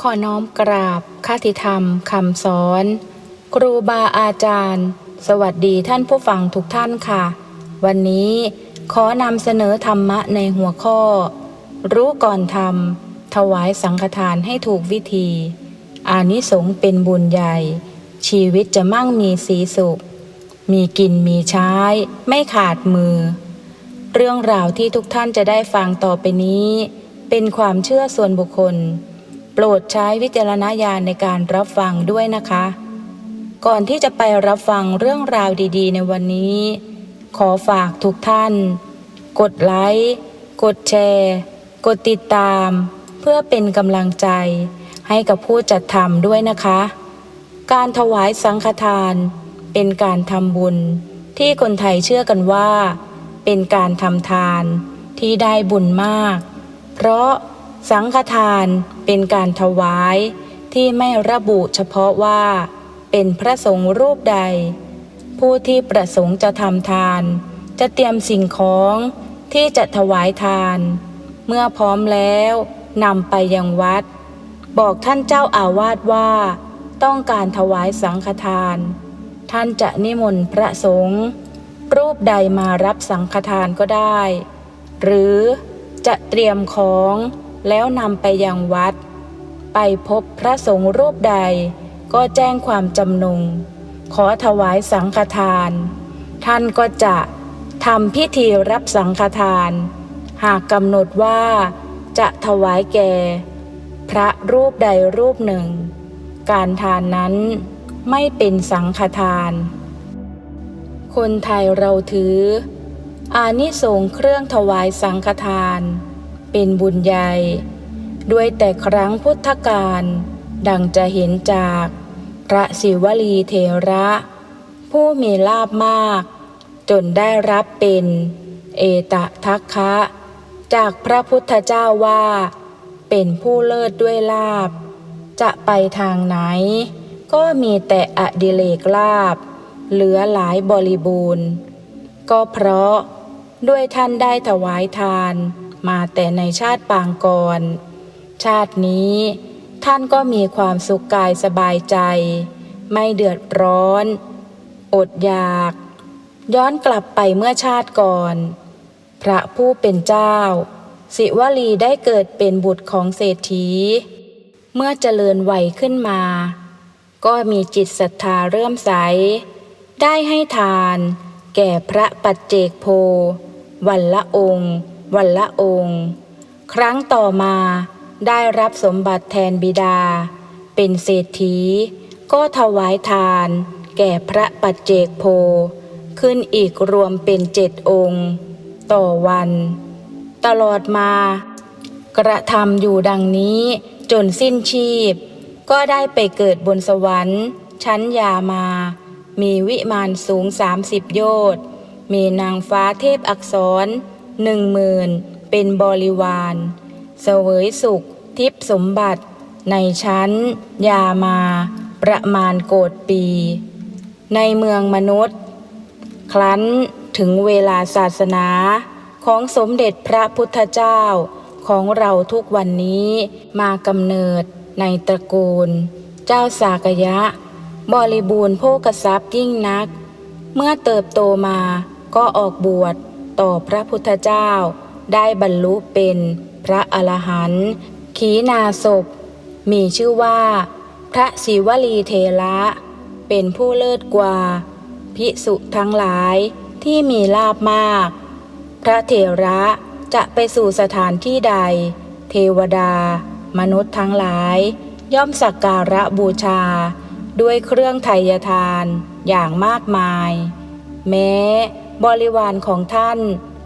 ขอน้อมกราบคติธรรมคำสอน ครูบาอาจารย์ สวัสดีท่านผู้ฟังทุกท่านค่ะ วันนี้ขอนำเสนอธรรมะในหัวข้อ รู้ก่อนทำถวายสังฆทานให้ถูกวิธี อานิสงส์เป็นบุญใหญ่ ชีวิตจะมั่งมีสีสุข มีกินมีใช้ ไม่ขาดมือ เรื่องราวที่ทุกท่านจะได้ฟังต่อไปนี้ เป็นความเชื่อส่วนบุคคล โปรดใช้วิจารณญาณในการรับฟังด้วยนะคะ ก่อนที่จะไปรับฟังเรื่องราวดีๆ ในวันนี้ ขอฝากทุกท่าน กดไลค์กดแชร์ กดติดตาม เพื่อเป็นกำลังใจ ให้กับผู้จัดทำด้วยนะคะ การถวายสังฆทาน เป็นการทำบุญ ที่คนไทยเชื่อกันว่า เป็นการทำทานที่ได้บุญมาก เพราะ สังฆทานเป็นการถวายที่ไม่ระบุเฉพาะว่า เป็นพระสงฆ์รูปใด ผู้ที่ประสงค์จะทำทาน จะเตรียมสิ่งของที่จะถวายทาน เมื่อพร้อมแล้วนำไปยังวัด บอกท่านเจ้าอาวาสว่า ต้องการถวายสังฆทาน ท่านจะนิมนต์พระสงฆ์รูปใดมารับสังฆทานก็ได้ หรือจะเตรียมของ แล้วนำไปยังวัด ไปพบพระสงฆ์รูปใด ก็แจ้งความจำนง ขอถวายสังฆทาน ท่านก็จะทำพิธีรับสังฆทาน หากกำหนดว่าจะถวายแก่ พระรูปใดรูปหนึ่ง การทานนั้นไม่เป็นสังฆทาน คนไทยเราถือ อานิสงส์เครื่องถวายสังฆทาน เป็นบุญใหญ่ ด้วยแต่ครั้งพุทธกาลดังจะเห็นจากพระศิวลีเทระ ผู้มีลาบมาก จนได้รับเป็น เอตทัคคะ จากพระพุทธเจ้าว่า เป็นผู้เลิศด้วยลาบ จะไปทางไหน ก็มีแต่อดิเลกลาบ เหลือหลายบริบูรณ์ ก็เพราะด้วยท่านได้ถวายทาน มาแต่ในชาติปางก่อน ชาตินี้ท่านก็มีความสุขกายสบายใจ ไม่เดือดร้อน อดอยาก ย้อนกลับไปเมื่อชาติก่อน พระผู้เป็นเจ้า สิวลีได้เกิดเป็นบุตรของเศรษฐี เมื่อเจริญวัยขึ้นมา ก็มีจิตศรัทธาเริ่มใส ได้ให้ทาน แก่พระปัจเจกโพวันละองค์ วันละองค์ ครั้งต่อมาได้รับสมบัติแทนบิดา เป็นเศรษฐี ก็ถวายทาน แก่พระปัจเจกโพ ขึ้นอีกรวมเป็นเจ็ดองค์ ต่อวัน ตลอดมา กระทำอยู่ดังนี้จนสิ้นชีพ ก็ได้ไปเกิดบนสวรรค์ ชั้นยามา มีวิมานสูงสามสิบโยชน์มีนางฟ้าเทพอักษร หนึ่งหมื่นเป็นบริวาร เสวยสุขทิพสมบัติ ในชั้น ยามา ประมาณโกดปี ในเมืองมนุษย์ ครั้นถึงเวลาศาสนาของสมเด็จพระพุทธเจ้าของเราทุกวันนี้มากำเนิดในตระกูล เจ้าสากยะ บริบูรณ์โภกทรัพย์ยิ่งนัก เมื่อเติบโตมาก็ออกบวช ต่อพระพุทธเจ้า ได้บรรลุเป็นพระอรหันต์ขีนาศพมีชื่อว่า พระศิวลีเทระ เป็นผู้เลิศกว่า ภิกษุทั้งหลายที่มีลาบมาก พระเถระจะไปสู่สถานที่ใด เทวดา มนุษย์ทั้งหลาย ย่อมสักการะบูชา ด้วยเครื่องไทยทานอย่างมากมาย แม้ บริวารของท่าน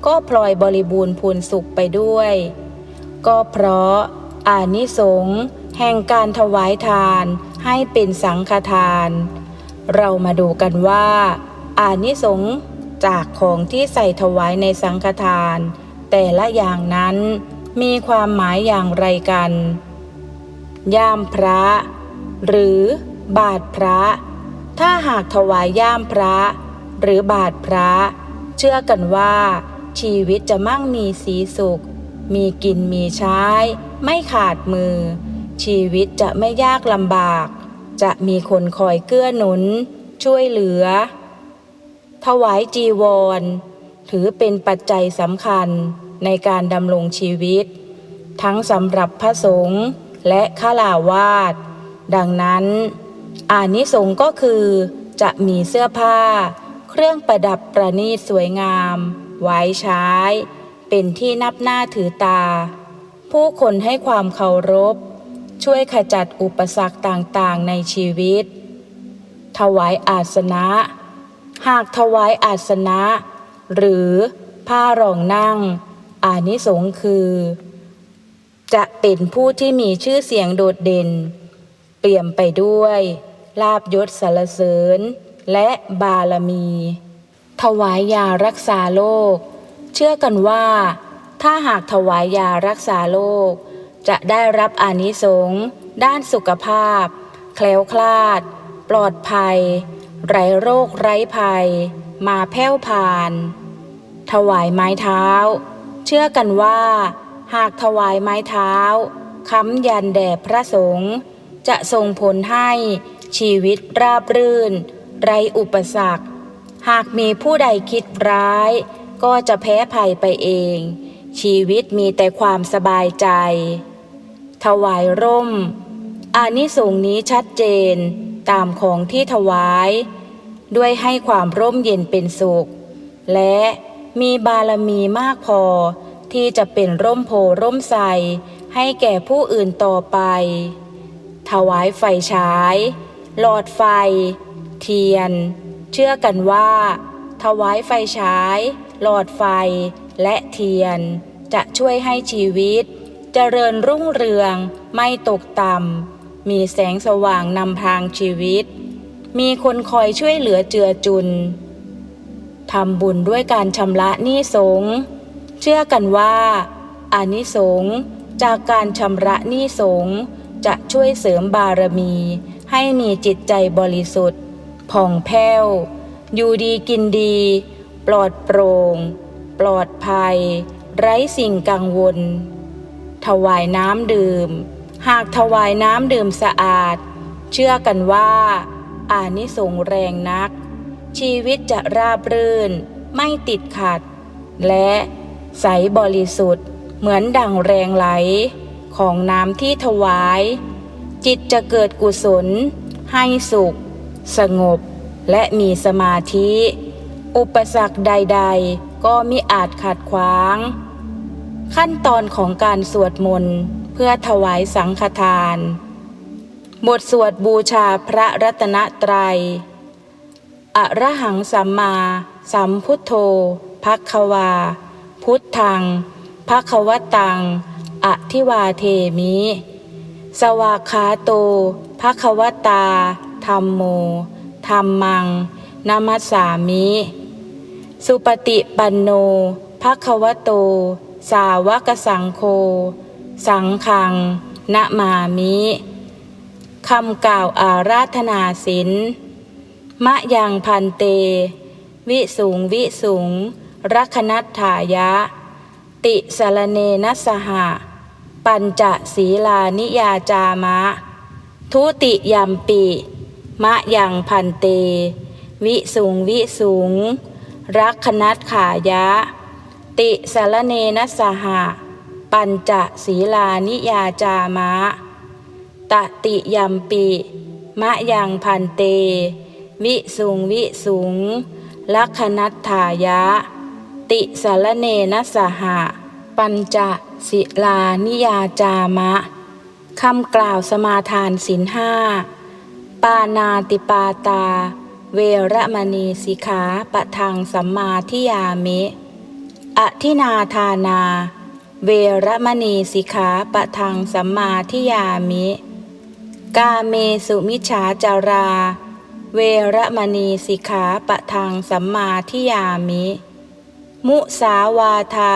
ก็พลอยบริบูรณ์พูนสุขไปด้วย ก็เพราะอานิสงส์แห่งการถวายทานให้เป็นสังฆทาน เรามาดูกันว่า อานิสงส์จากของที่ใส่ถวายในสังฆทาน แต่ละอย่างนั้นมีความหมายอย่างไรกัน ย่ามพระ หรือบาทพระ ถ้าหากถวายย่ามพระ หรือบาทพระ เชื่อกันว่า ชีวิตจะมั่งมีสีสุข มีกินมีใช้ ไม่ขาดมือ ชีวิตจะไม่ยากลำบาก จะมีคนคอยเกื้อหนุน ช่วยเหลือ ถวายจีวร ถือเป็นปัจจัยสำคัญในการดำรงชีวิต ทั้งสำหรับพระสงฆ์และฆราวาสดังนั้นอานิสงส์ก็คือจะมีเสื้อผ้า รื่องประดับประณีตสวยงาม ไว้ใช้ เป็นที่นับหน้าถือตา ผู้คนให้ความเคารพ ช่วยขจัดอุปสรรคต่างๆในชีวิต ถวายอาสนะ หากถวายอาสนะ หรือผ้ารองนั่ง อานิสงส์คือ จะเป็นผู้ที่มีชื่อเสียงโดดเด่น เปี่ยมไปด้วย ลาบยศสรรเสริญ และบารมี ถวายยารักษาโรคเชื่อกันว่า ถ้าหากถวายยารักษาโรคจะได้รับอานิสงส์ด้านสุขภาพ แคล้วคลาด ปลอดภัย ไร้โรคไร้ภัย มาแผ่วผ่าน ถวายไม้เท้า เชื่อกันว่า หากถวายไม้เท้าค้ำยันแด่พระสงฆ์จะส่งผลให้ชีวิตราบรื่น ไรอุปสรรค หากมีผู้ใดคิดร้าย ก็จะแพ้ภัยไปเอง ชีวิตมีแต่ความสบายใจ ถวายร่ม อานิสงส์นี้ชัดเจนตามของที่ถวาย ด้วยให้ความร่มเย็นเป็นสุข และมีบารมีมากพอที่จะเป็นร่มโพร่มใสให้แก่ผู้อื่นต่อไป ถวายไฟฉาย หลอดไฟ เทียน เชื่อกันว่า ถวายไฟฉาย หลอดไฟและเทียน จะช่วยให้ชีวิต เจริญรุ่งเรืองไม่ตกต่ำมีแสงสว่างนำทางชีวิต มีคนคอยช่วยเหลือเจือจุนทำบุญด้วยการชำระหนี้สงเชื่อกันว่าอานิสงจากการชำระหนี้สงจะช่วยเสริมบารมีให้มีจิตใจบริสุทธิ์ ผ่องแผ้ว อยู่ดีกินดี ปลอดโปร่ง ปลอดภัย ไร้สิ่งกังวล ถวายน้ำดื่ม หากถวายน้ำดื่มสะอาด เชื่อกันว่า อานิสงส์แรงนัก ชีวิตจะราบรื่น ไม่ติดขัด และใสบริสุทธิ์ เหมือนดังแรงไหล ของน้ำที่ถวาย จิตจะเกิดกุศล ให้สุข สงบและมีสมาธิ อุปสรรคใด ๆ ก็มิอาจขัดขวาง ขั้นตอนของการสวดมนต์เพื่อถวายสังฆทาน บทสวดบูชาพระรัตนตรัย อระหังสัมมาสัมพุทโธพักควา พุทธังพักวตังอทิวาเทมิ สวากขาโตพักวตา ธรรมโมธรรมังนามัสสามิ สุปฏิปันโนพักวโต สาวกสังโฆสังขังนะมามิคำกล่าวอาราธนาศิลมะยังพันเต วิสูงวิสูงรัคนัตถายะ ติสารเนนัสหะ ปัญจศีลานิยาจามะ ทุติยัมปิ มะยังพันเต วิสูงวิสูงรัคนัตขายะ ติสารเนนสหะ ปัญจศีลานิยาจามะ ตติยัมปิ มะยังพันเต วิสุงวิสุง ลักขณัตถายะ ติสารเนนสหะ ปัญจศิลานิยาจามะคำกล่าวสมาทานสินห้า ปานาติปาตา เวรมณีสิกขาปะทังสัมมาทิยามิอทินาทานา เวรมณีสิกขาปะทังสัมมาทิยามิ กาเมสุมิจฉาจารา เวรมณีสิกขาปะทังสัมมาทิยามิ มุสาวาทา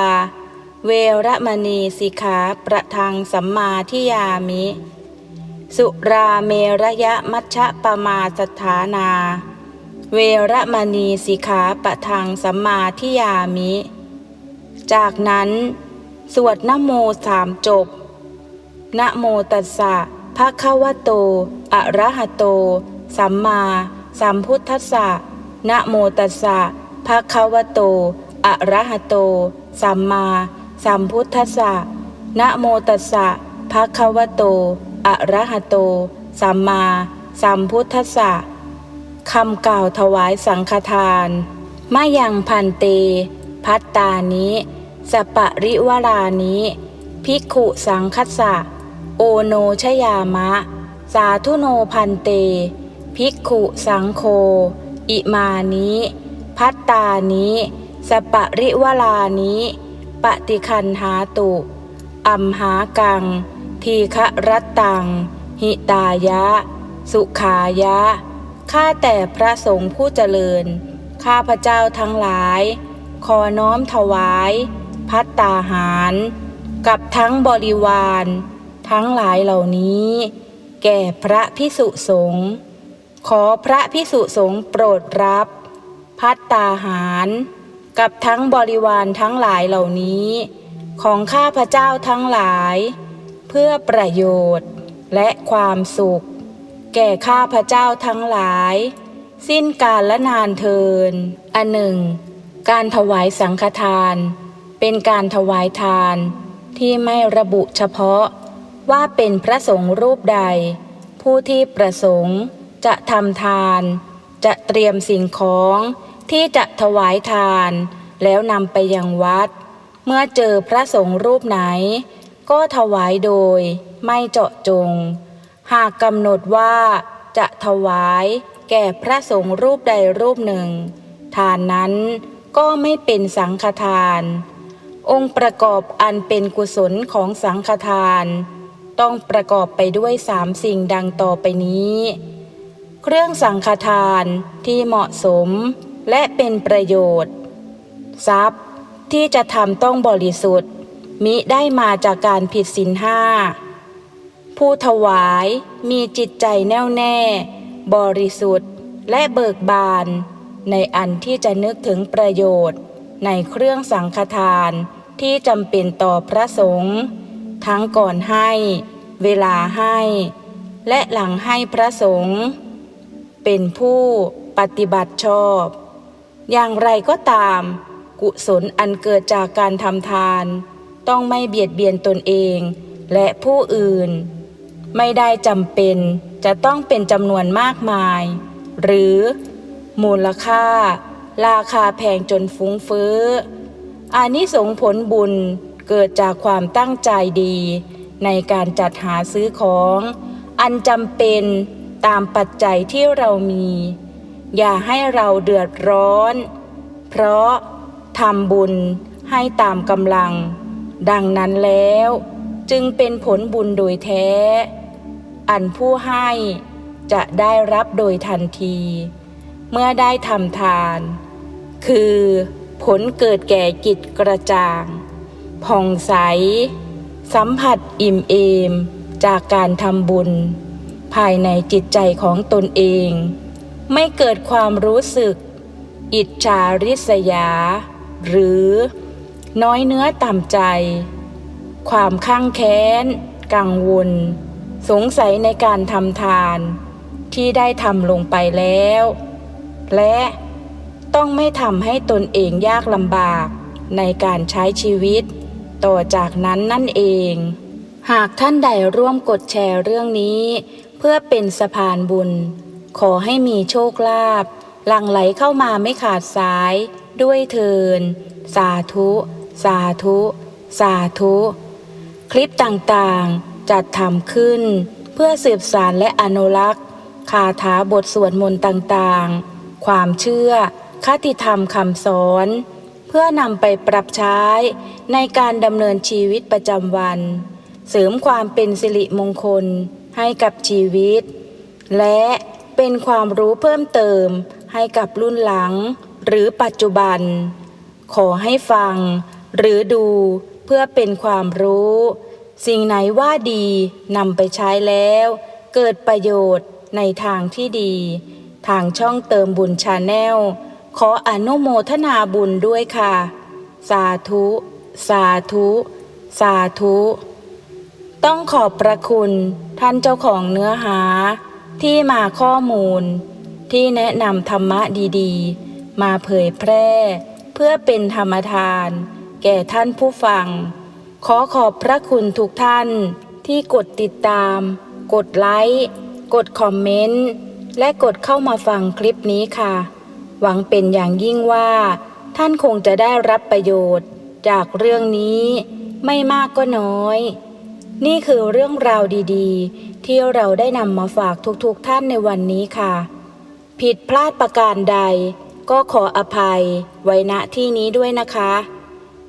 เวรมณีสิกขาประทังสัมมาทิยามิ สุราเมระยะมัชฌะปมาสถานา เวรมณีสิกขาปะทังสัมมาทิยามิ จากนั้น สวดนโมสามจบนะโมตัสสะภะคะวะโต อะระหะโต สัมมาสัมพุทธัสสะนะโมตัสสะภะคะวะโต อะระหะโต สัมมาสัมพุทธัสสะนะโมตัสสะภะคะวะโต อะระหะโต สัมมาสัมพุทธัสสะคำกล่าวถวายสังฆทานมายังพันเต พัตตานิสปะริวรานิภิกขุสังคัสสะ โอโนชยามะ สาธุโนพันเต ภิกขุสังโฆอิมานิพัตตานิสปะริวรานิปฏิคันหาตุ อัมหากัง ทีฆรัตตัง หิตายะ สุขายะ ข้าแต่พระสงฆ์ผู้เจริญ ข้าพระเจ้าทั้งหลาย ขอน้อมถวาย พัตตาหาร กับทั้งบริวาร ทั้งหลายเหล่านี้ แก่พระพิสุสงฆ์ขอพระพิสุสงฆ์โปรดรับ พัตตาหาร กับทั้งบริวารทั้งหลายเหล่านี้ ของข้าพระเจ้าทั้งหลาย พื่อประโยชน์และความสุข แก่ข้าพระเจ้าทั้งหลาย สิ้นกาลและนานเทิน อันหนึ่ง การถวายสังฆทาน เป็นการถวายทานที่ไม่ระบุเฉพาะว่าเป็นพระสงฆ์รูปใด ผู้ที่ประสงค์จะทำทาน จะเตรียมสิ่งของที่จะถวายทาน แล้วนำไปยังวัด เมื่อเจอพระสงฆ์รูปไหน ก็ถวายโดยไม่เจาะจง หากกำหนดว่าจะถวายแก่พระสงฆ์รูปใดรูปหนึ่ง ทานนั้นก็ไม่เป็นสังฆทาน องค์ประกอบอันเป็นกุศลของสังฆทาน ต้องประกอบไปด้วยสามสิ่งดังต่อไปนี้ เครื่องสังฆทานที่เหมาะสมและเป็นประโยชน์ ทรัพย์ที่จะทำต้องบริสุทธิ์ มิได้มาจากการผิดศีลห้า ผู้ถวายมีจิตใจแน่วแน่ บริสุทธิ์และเบิกบาน ในอันที่จะนึกถึงประโยชน์ ในเครื่องสังฆทานที่จำเป็นต่อพระสงฆ์ทั้งก่อนให้ เวลาให้ และหลังให้พระสงฆ์เป็นผู้ปฏิบัติชอบ อย่างไรก็ตาม กุศลอันเกิดจากการทำทาน ต้องไม่เบียดเบียนตนเอง และผู้อื่น ไม่ได้จำเป็นจะต้องเป็นจำนวนมากมาย หรือ มูลค่า ราคาแพงจนฟุ้งเฟ้ออานิสงผลบุญเกิดจากความตั้งใจดี ในการจัดหาซื้อของ อันจำเป็นตามปัจจัยที่เรามี อย่าให้เราเดือดร้อน เพราะทำบุญให้ตามกำลัง ดังนั้นแล้วจึงเป็นผลบุญโดยแท้ อันผู้ให้จะได้รับโดยทันที เมื่อได้ทำทาน คือผลเกิดแก่กิจกระจ่างผ่องใส สัมผัสอิ่มเอมจากการทำบุญ ภายในจิตใจของตนเอง ไม่เกิดความรู้สึก อิจฉาริษยา หรือ น้อยเนื้อต่ำใจ ความข้างแค้น กังวล สงสัยในการทำทาน ที่ได้ทำลงไปแล้ว และต้องไม่ทำให้ตนเองยากลำบากในการใช้ชีวิต ต่อจากนั้นนั่นเอง หากท่านใดร่วมกดแชร์เรื่องนี้ เพื่อเป็นสะพานบุญ ขอให้มีโชคลาภหลั่งไหลเข้ามาไม่ขาดสายด้วยเทิน สาธุ สาธุ สาธุ คลิปต่างๆ จัดทำขึ้น เพื่อสืบสารและอนุรักษ์คาถาบทสวดมนต์ต่างๆ ความเชื่อ คติธรรมคำสอน เพื่อนำไปปรับใช้ในการดำเนินชีวิตประจำวัน เสริมความเป็นสิริมงคลให้กับชีวิต และเป็นความรู้เพิ่มเติมให้กับรุ่นหลัง หรือปัจจุบัน ขอให้ฟัง หรือดูเพื่อเป็นความรู้ สิ่งไหนว่าดีนำไปใช้แล้ว เกิดประโยชน์ในทางที่ดี ทางช่องเติมบุญชาแนล ขออนุโมทนาบุญด้วยค่ะ สาธุ สาธุ สาธุ ต้องขอบพระคุณท่านเจ้าของเนื้อหา ที่มาข้อมูล ที่แนะนำธรรมะดีๆ มาเผยแพร่ เพื่อเป็นธรรมทาน แก่ท่านผู้ฟัง ขอขอบพระคุณทุกท่านที่กดติดตาม กดไลค์ กดคอมเมนต์ และกดเข้ามาฟังคลิปนี้ค่ะ หวังเป็นอย่างยิ่งว่า ท่านคงจะได้รับประโยชน์ จากเรื่องนี้ไม่มากก็น้อย นี่คือเรื่องราวดีๆ ที่เราได้นำมาฝากทุกๆท่านในวันนี้ค่ะ ผิดพลาดประการใดก็ขออภัยไว้ณที่นี้ด้วยนะคะ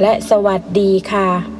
และสวัสดีค่ะ